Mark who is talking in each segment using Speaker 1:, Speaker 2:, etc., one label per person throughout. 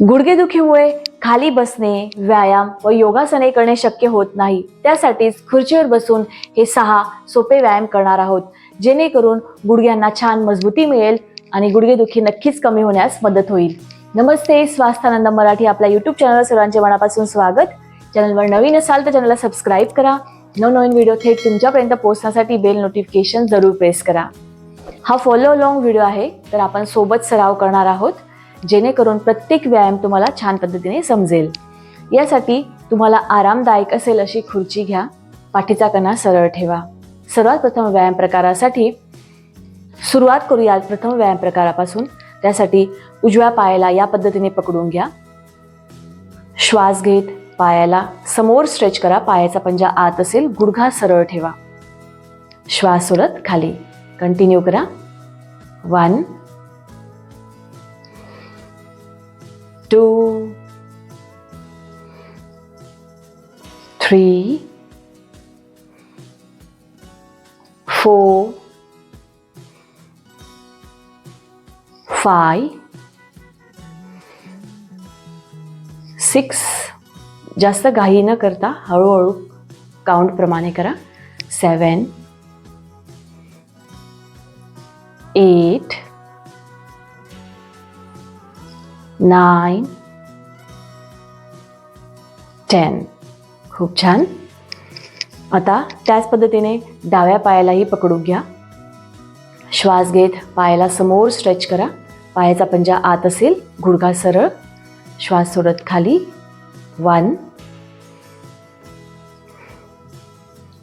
Speaker 1: गुडघेदुखीमुळे खाली बसणे व्यायाम व योगासने करणे शक्य होत नाही. त्यासाठीच खुर्चीवर बसून हे सहा सोपे व्यायाम करणार आहोत. जेणेकरून गुडघ्यांना छान मजबूती मिळेल आणि गुडघेदुखी नक्कीच कमी होण्यास मदत होईल. नमस्ते स्वास्थानंद मराठी आपल्या यूट्यूब चॅनलवर सर्वांचे मनापासून स्वागत. चॅनलवर नवीन असाल तर चॅनलला सबस्क्राईब करा. नवनवीन व्हिडिओ थेट तुमच्यापर्यंत पोहोचण्यासाठी बेल नोटिफिकेशन जरूर प्रेस करा. हा फॉलो लॉंग व्हिडिओ आहे तर आपण सोबत सराव करणार आहोत. जेणेकरून प्रत्येक व्यायाम तुम्हाला छान पद्धतीने समजेल. यासाठी तुम्हाला आरामदायक असेल अशी खुर्ची घ्या. पाठीचा कणा सरळ ठेवा. सर्वात प्रथम व्यायाम प्रकारासाठी सुरुवात करूयात प्रथम व्यायाम प्रकारापासून. त्यासाठी उजव्या पायाला या पद्धतीने पकडून घ्या. श्वास घेत पायाला समोर स्ट्रेच करा. पायाचा पंजा आत असेल गुडघा सरळ ठेवा. श्वास सोडत खाली. कंटिन्यू करा. One two, three, four five six. जास्त घाई न करता, हळूहळू काउंट प्रमाणे करा. सेवन, एट नाईन टेन खूप छान. आता त्याच पद्धतीने डाव्या पायालाही पकडून घ्या. श्वास घेत पायाला समोर स्ट्रेच करा. पायाचा पंजा आत असेल गुडघा सरळ. श्वास सोडत खाली. One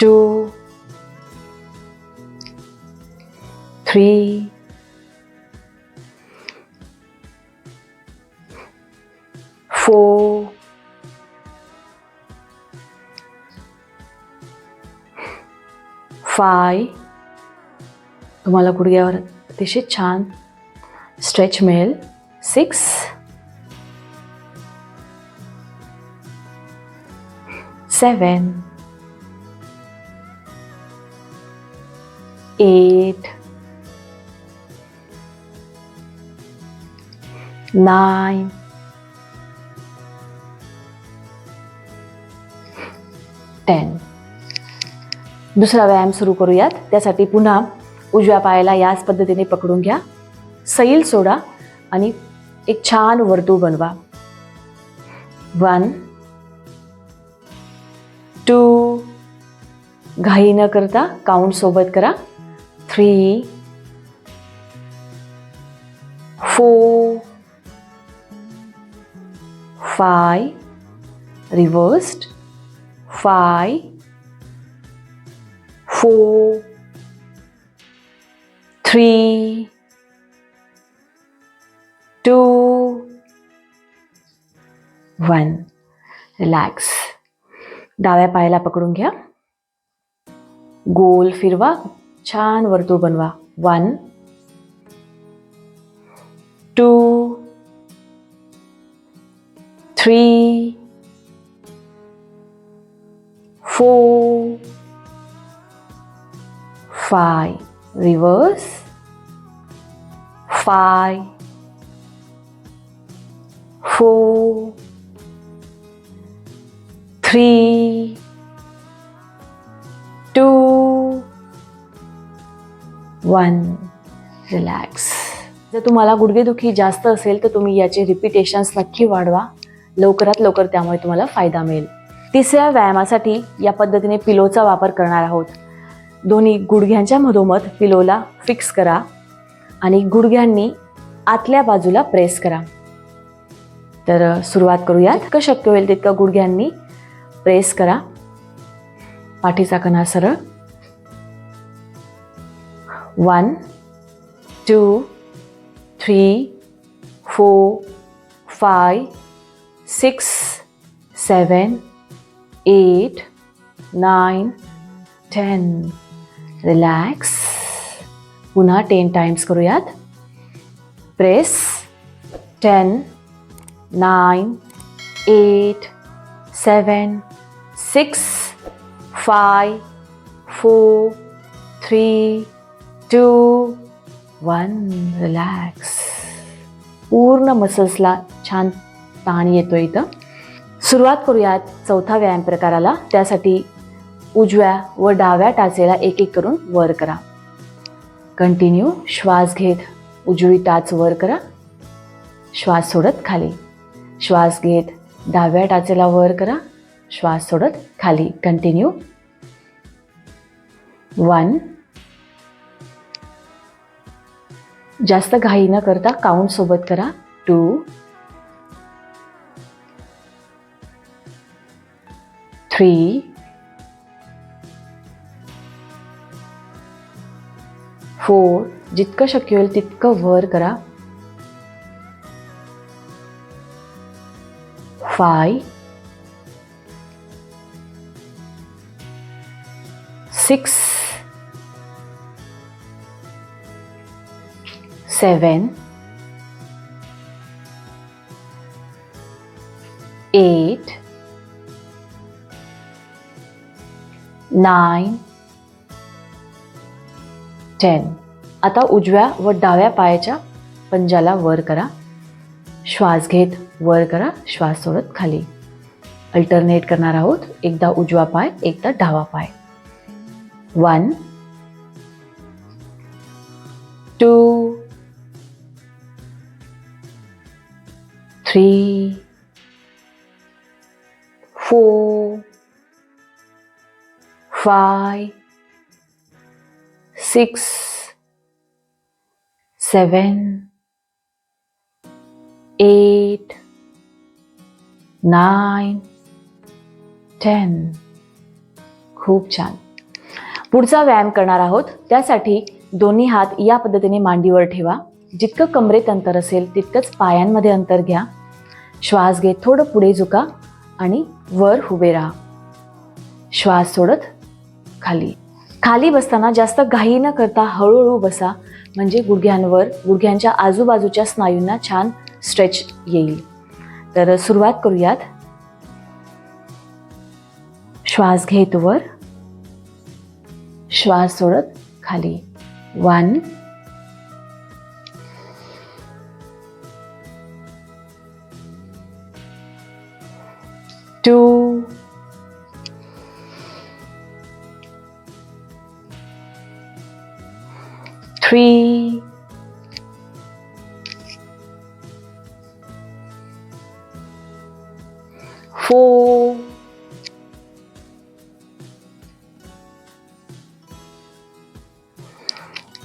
Speaker 1: two three four five तुम्हाला गुडघ्यावर अतिशय छान. स्ट्रेच मिळेल सिक्स सेवन एट नाईन दुसरा व्यायाम सुरू करूयात. त्यासाठी पुन्हा उजव्या पायाला याच पद्धतीने पकडून घ्या. सैल सोडा आणि एक छान वर्तुळ बनवा. वन टू घाई न करता काउंट सोबत करा. Three four five reversed five four, three, two, one. Relax डाव्या पायाला पकडून घ्या गोल फिरवा छान वर्तुळ बनवा. One two three four five, reverse, five, four, three, two, one. Relax जर तुम्हाला गुडघेदुखी जास्त असेल तर तुम्ही याचे रिपिटेशन्स नक्की वाढवा. लवकरात लवकर त्यामुळे तुम्हाला फायदा मिळेल. तिसऱ्या व्यायामासाठी या पद्धतीने पिलोचा वापर करणार आहोत. दोन्ही गुडघ्यांच्या मधोमध पिलोला फिक्स करा आणि गुडघ्यांनी आतल्या बाजूला प्रेस करा. तर सुरुवात करूयात. का शक्य होईल तितकं गुडघ्यांनी प्रेस करा. पाठीचा कणा सरळ. One two three four five six seven eight nine ten relax पुन्हा टेन टाइम्स करूयात press ten nine eight seven six five four three two one relax पूर्ण मसल्सला छान ताण येतो इथं सुरुवात करूयात चौथा व्यायाम प्रकाराला त्यासाठी उजव्या व डाव्या टाचेला एक एक करून वर करा. कंटिन्यू श्वास घेत उजवी टाच वर करा. श्वास सोडत खाली. श्वास घेत डाव्या टाचेला वर करा. श्वास सोडत खाली. कंटिन्यू वन जास्त घाई न करता काउंट सोबत करा. टू थ्री फोर जितकं शक्य होईल तितकं वर करा. Five six seven eight nine ten आता उजव्या व डाव्या पायाच्या पंजाला वर करा. श्वास घेत वर करा. श्वास सोडत खाली. अल्टरनेट करणार आहोत. एकदा उजवा पाय एकदा डावा पाय. One two three four five six seven eight nine ten खूप छान. पुढचा व्यायाम करणार आहोत. त्यासाठी दोन्ही हात या पद्धतीने मांडीवर ठेवा. जितकं कमरेत अंतर असेल तितकंच पायांमध्ये अंतर घ्या. श्वास घेत थोडं पुढे झुका आणि वर उभे राहा. श्वास सोडत खाली. खाली बसताना जास्त घाई न करता हळूहळू बसा. म्हणजे गुडघ्यांवर गुडघ्यांच्या आजूबाजूच्या स्नायूंना छान स्ट्रेच येईल. तर सुरुवात करूयात. श्वास घेत वर. श्वास सोडत खाली. One three, four,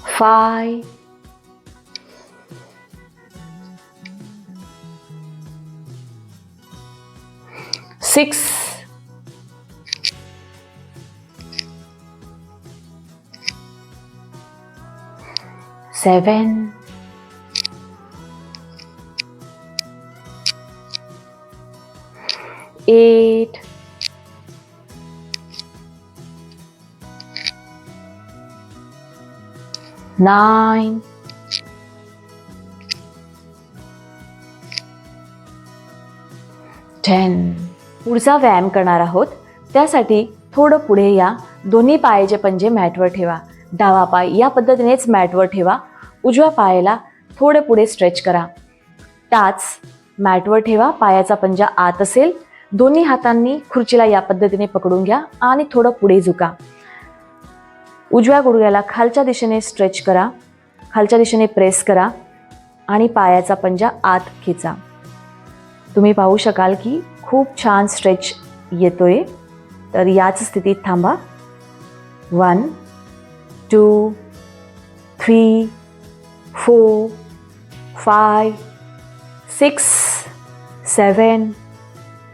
Speaker 1: five, six, seven, eight, nine, ten. पुढचा व्यायाम करणार आहोत. त्यासाठी थोडं पुढे या. दोन्ही पायाचे पंजे मॅटवर ठेवा. डावा पाय या पद्धतीनेच मॅटवर ठेवा. उजव्या पायाला थोडे पुढे स्ट्रेच करा. टाच मॅटवर ठेवा पायाचा पंजा आत असेल. दोन्ही हातांनी खुर्चीला या पद्धतीने पकडून घ्या आणि थोडं पुढे झुका. उजव्या गुडघ्याला खालच्या दिशेने स्ट्रेच करा. खालच्या दिशेने प्रेस करा आणि पायाचा पंजा आत खेचा. तुम्ही पाहू शकाल की खूप छान स्ट्रेच येतोय. तर याच स्थितीत थांबा. One two three four five six seven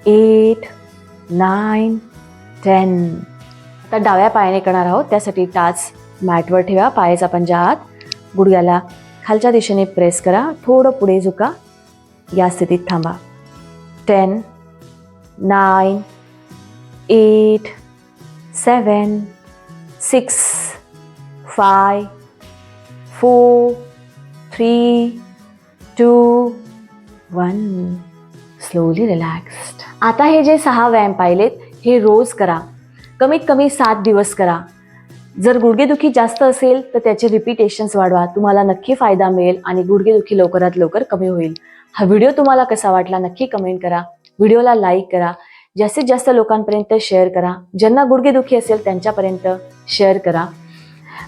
Speaker 1: eight nine ten आता डाव्या पायाने करणार आहोत. त्यासाठी टाच मॅटवर ठेवा. पायाचा पंजा आत गुडघ्याला खालच्या दिशेने प्रेस करा. थोडं पुढे झुका. या स्थितीत थांबा. Ten nine eight seven six five four three two one slowly relaxed आता हे जे सहा व्यायाम पाहिलेत हे रोज करा. कमीत कमी सात दिवस करा. जर गुडघेदुखी जास्त असेल तर त्याचे रिपिटेशन्स वाढवा. तुम्हाला नक्की फायदा मिळेल आणि गुडघेदुखी लवकरात लवकर कमी होईल. हा व्हिडिओ तुम्हाला कसा वाटला नक्की कमेंट करा. व्हिडिओला लाईक करा. जास्तीत जास्त लोकांपर्यंत शेअर करा. ज्यांना गुडघेदुखी असेल त्यांच्यापर्यंत शेअर करा.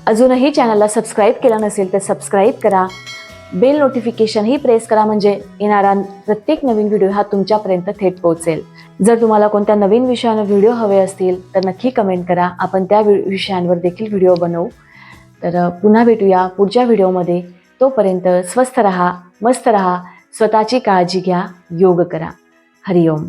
Speaker 1: अजूनही चॅनलला सबस्क्राईब केलं नसेल तर सबस्क्राईब करा. बेल नोटिफिकेशनही प्रेस करा म्हणजे येणारा प्रत्येक नवीन व्हिडिओ हा तुमच्यापर्यंत थेट पोहोचेल. जर तुम्हाला कोणत्या नवीन विषयावर व्हिडिओ हवे असतील तर नक्की कमेंट करा. आपण त्या वि- विषयांवर देखील व्हिडिओ बनवू. तर पुन्हा भेटूया पुढच्या व्हिडिओमध्ये तोपर्यंत स्वस्थ रहा मस्त रहा स्वतःची काळजी घ्या योग करा. हरिओम.